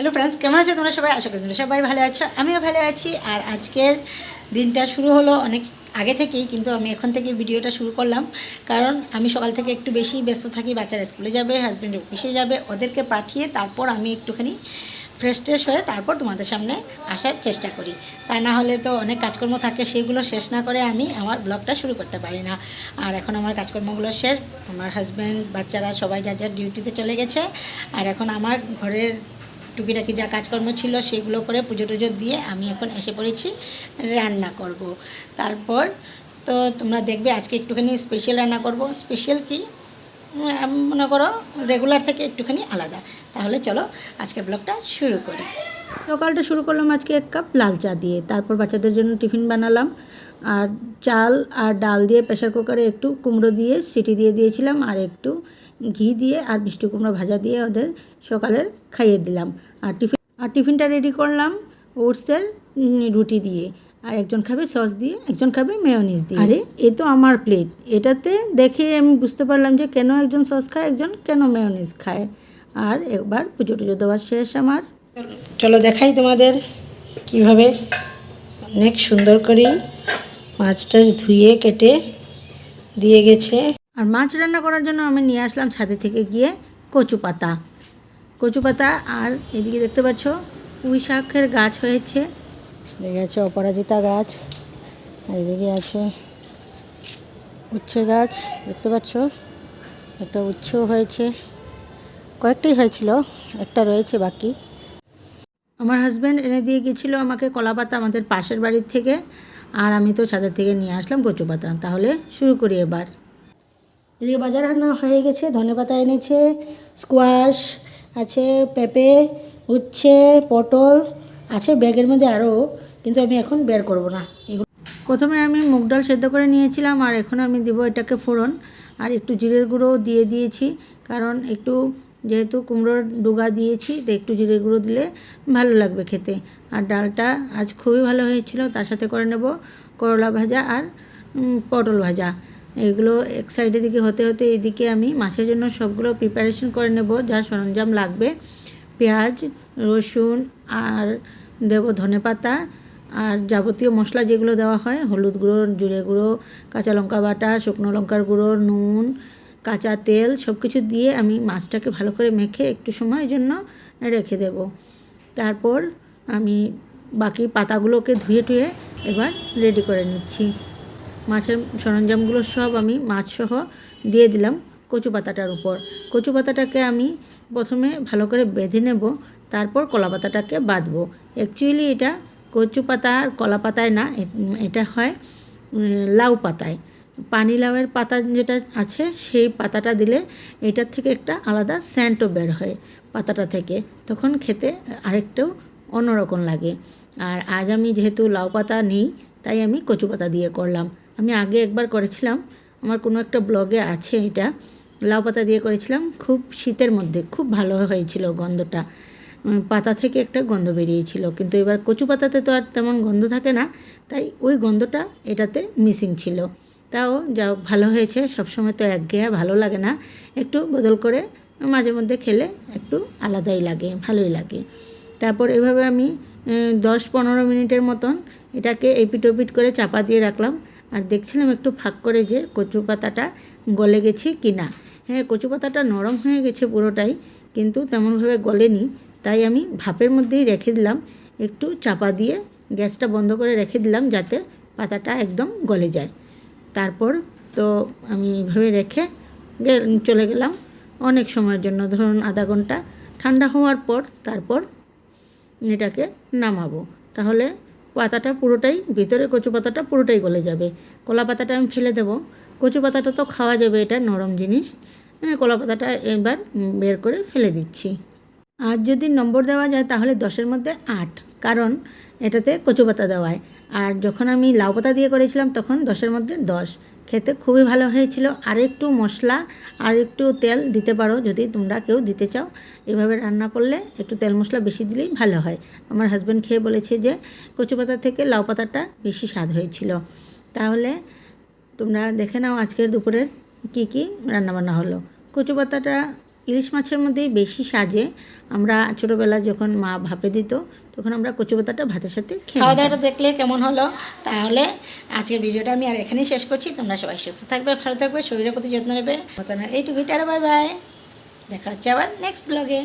Hello friends কেমন আছো তোমরা সবাই? আশা করি তোমরা সবাই ভালো আছো, আমিও ভালো আছি। আর আজকের দিনটা শুরু হলো অনেক আগে থেকেই, কিন্তু আমি এখন থেকে ভিডিওটা শুরু করলাম। কারণ আমি সকাল থেকে একটু বেশি ব্যস্ত থাকি, বাচ্চারা স্কুলে যাবে হাজব্যান্ড অফিসে যাবে, ওদেরকে পাঠিয়ে তারপর আমি একটুখানি ফ্রেশ ট্রেশ হয়ে তারপর তোমাদের সামনে আসার চেষ্টা করি। তা না হলে তো অনেক কাজকর্ম থাকে, সেগুলো শেষ না করে আমি আমার ব্লগটা শুরু করতে পারি না। আর এখন আমার কাজকর্মগুলো শেষ, আমার হাজব্যান্ড বাচ্চারা সবাই যার যার ডিউটিতে চলে গেছে। আর এখন আমার ঘরের টুকিটাকি যা কাজকর্ম ছিল সেগুলো করে পুজো টুজো দিয়ে আমি এখন এসে পড়েছি, রান্না করব। তারপর তো তোমরা দেখবে আজকে একটুখানি স্পেশাল রান্না করব। স্পেশাল কি? মনে করো রেগুলার থেকে একটুখানি আলাদা। তাহলে চলো আজকের ব্লগটা শুরু করি। সকালটা শুরু করলাম আজকে এক কাপ লাল চা দিয়ে। তারপর বাচ্চাদের জন্য টিফিন বানালাম। আর চাল আর ডাল দিয়ে প্রেশার কুকারে একটু কুমড়ো দিয়ে সিটি দিয়ে দিয়েছিলাম। আর একটু ঘি দিয়ে আর মিষ্টি কুমড়ো ভাজা দিয়ে ওদের সকালের খাইয়ে দিলাম। আর টিফিন আর টিফিনটা রেডি করলাম ওটসের রুটি দিয়ে। আর একজন খাবে সস দিয়ে একজন খাবে মেয়নিজ দিয়ে। আরে এ তো আমার প্লেট এটাতে দেখে আমি বুঝতে পারলাম যে কেন একজন সস খায় একজন কেন মেয়নিজ খায়। আর একবার পুজো টুজো দেওয়ার শেষ আমার। চলো দেখাই তোমাদের কীভাবে অনেক সুন্দর করে মাছ টাছ ধুয়ে কেটে দিয়ে গেছে। আর মাছ রান্না করার জন্য আমি নিয়ে আসলাম ছাদে থেকে গিয়ে কচু পাতা। কচু পাতা আর এদিকে দেখতে পাচ্ছ, পুঁই শাকের গাছ হয়েছে। দেখে আছে অপরাজিতা গাছ, আর এদিকে আছে উচ্ছে গাছ, দেখতে পাচ্ছ? একটা উচ্ছেও হয়েছে। কয়েকটাই হয়েছিল, একটা রয়েছে বাকি। আমার হাজব্যান্ড এনে দিয়ে গেছিল আমাকে কলা পাতা আমাদের পাশের বাড়ির থেকে, আর আমি তো ছাদের থেকে নিয়ে আসলাম কচু পাতা। তাহলে শুরু করি এবার। এদিকে বাজার রান্না হয়ে গেছে, ধনে পাতা এনেছে স্কোয়াশ আছে, পেঁপে, উচ্ছে, পটল আছে, ব্যাগের মধ্যে আরও কিন্তু আমি এখন বের করব না। এগুলো প্রথমে আমি মুগ ডাল সেদ্ধ করে নিয়েছিলাম, আর এখন আমি দিব এটাকে ফোড়ন, আর একটু জিরের গুঁড়ো দিয়ে দিয়েছি, কারণ একটু যেহেতু কুমড়োর ডুগা দিয়েছি, তো একটু জিরের গুঁড়ো দিলে ভালো লাগবে খেতে। আর ডালটা আজ খুবই ভালো হয়েছিল, তার সাথে করে নেব করলা ভাজা আর পটল ভাজা। এগুলো এক সাইডের দিকে হতে হতে এদিকে আমি মাছের জন্য সবগুলো প্রিপারেশন করে নেব। যা সরঞ্জাম লাগবে, পেঁয়াজ, রসুন আর দেব ধনেপাতা আর যাবতীয় মশলা যেগুলো দেওয়া হয়, হলুদ গুঁড়ো, জিরে গুঁড়ো, কাঁচা লঙ্কা বাটা, শুকনো লঙ্কার গুঁড়ো, নুন, কাঁচা তেল সব কিছু দিয়ে আমি মাছটাকে ভালো করে মেখে একটু সময়ের জন্য রেখে দেব। তারপর আমি বাকি পাতাগুলোকে ধুয়ে টুয়ে এবার রেডি করে নিচ্ছি। মাছের সরঞ্জামগুলো সব আমি মাছসহ দিয়ে দিলাম কচু পাতাটার উপর। কচু পাতাটাকে আমি প্রথমে ভালো করে বেঁধে নেব, তারপর কলা পাতাটাকে বাঁধবো। অ্যাকচুয়ালি এটা কচু পাতা আর কলা পাতায় না এটা হয় লাউ পাতায়। পানি লাউয়ের পাতা যেটা আছে, সেই পাতাটা দিলে এটার থেকে একটা আলাদা স্যান্টও বের হয় পাতাটা থেকে। তখন খেতে আরেকটাও অন্যরকম লাগে। আর আজ আমি যেহেতু লাউ পাতা নেই, তাই আমি কচু পাতা দিয়ে করলাম। আমি আগে একবার করেছিলাম। আমার কোনো একটা ব্লগে আছে এটা। লাউ পাতা দিয়ে করেছিলাম। খুব শীতের মধ্যে খুব ভালো হয়েছিল গন্ধটা। পাতা থেকে একটা গন্ধ বেরিয়েছিল। কিন্তু এবার কচু পাতাতে তো আর তেমন গন্ধ থাকে না। তাই ওই গন্ধটা এটাতে মিসিং ছিল। তাও যা ভালো হয়েছে। সবসময় তো একঘেয়া ভালো লাগে না। একটু বদল করে মাঝে মধ্যে খেলে একটু আলাদাই লাগে, ভালোই লাগে। তারপর এভাবে আমি দশ পনেরো মিনিটের মতন এটাকে এপিট ওপিট করে চাপা দিয়ে রাখলাম। আর দেখছিলাম একটু ফাঁক করে যে কচু পাতাটা গলে গেছে কি না হ্যাঁ কচু পাতাটা নরম হয়ে গেছে পুরোটাই, কিন্তু তেমনভাবে গলেনি। তাই আমি ভাপের মধ্যেই রেখে দিলাম। একটু চাপা দিয়ে গ্যাসটা বন্ধ করে রেখে দিলাম যাতে পাতাটা একদম গলে যায়। তারপর তো আমি এইভাবে রেখে চলে গেলাম। অনেক সময়ের জন্য, ধরুন আধা ঘণ্টা। ঠান্ডা হওয়ার পর তারপর এটাকে নামাবো। তাহলে পাতাটা পুরোটাই, ভিতরে কচু পাতাটা পুরোটাই গলে যাবে। কলা পাতাটা আমি ফেলে দেবো। কচু পাতাটা তো খাওয়া যাবে, এটা নরম জিনিস। হ্যাঁ কলা পাতাটা এবার বের করে ফেলে দিচ্ছি। আর যদি নম্বর দেওয়া যায় তাহলে দশের মধ্যে আট। কারণ এটাতে কচু পাতা দেওয়ায় আর যখন আমি লাউ পাতা দিয়ে করেছিলাম, তখন দশের মধ্যে দশ। খেতে খুবই ভালো হয়েছিল। আর একটু মশলা, আর একটু তেল দিতে পারো যদি তোমরা কেউ দিতে চাও। এভাবে রান্না করলে একটু তেল মশলা বেশি দিলেই ভালো হয়। আমার হাজব্যান্ড খেয়ে বলেছে যে, কচু পাতা থেকে লাউ পাতাটা বেশি স্বাদ হয়েছিল। তাহলে তোমরা দেখে নাও আজকের দুপুরের কী কী রান্নাবান্না হলো। কচু পাতাটা ইলিশ মাছের মধ্যেই বেশি সাজে। আমরা ছোটোবেলা যখন মা ভাপে দিত, তখন আমরা কচু পাতাটা ভাতের সাথে খাওয়া দাওয়াটা দেখলে কেমন হলো? তাহলে আজকের ভিডিওটা আমি আর এখানেই শেষ করছি। তোমরা সবাই সুস্থ থাকবে, ভালো থাকবে, শরীরের প্রতি যত্ন নেবে। এইটুকুই। Tata, bye bye. দেখা হচ্ছে আবার নেক্সট ব্লগে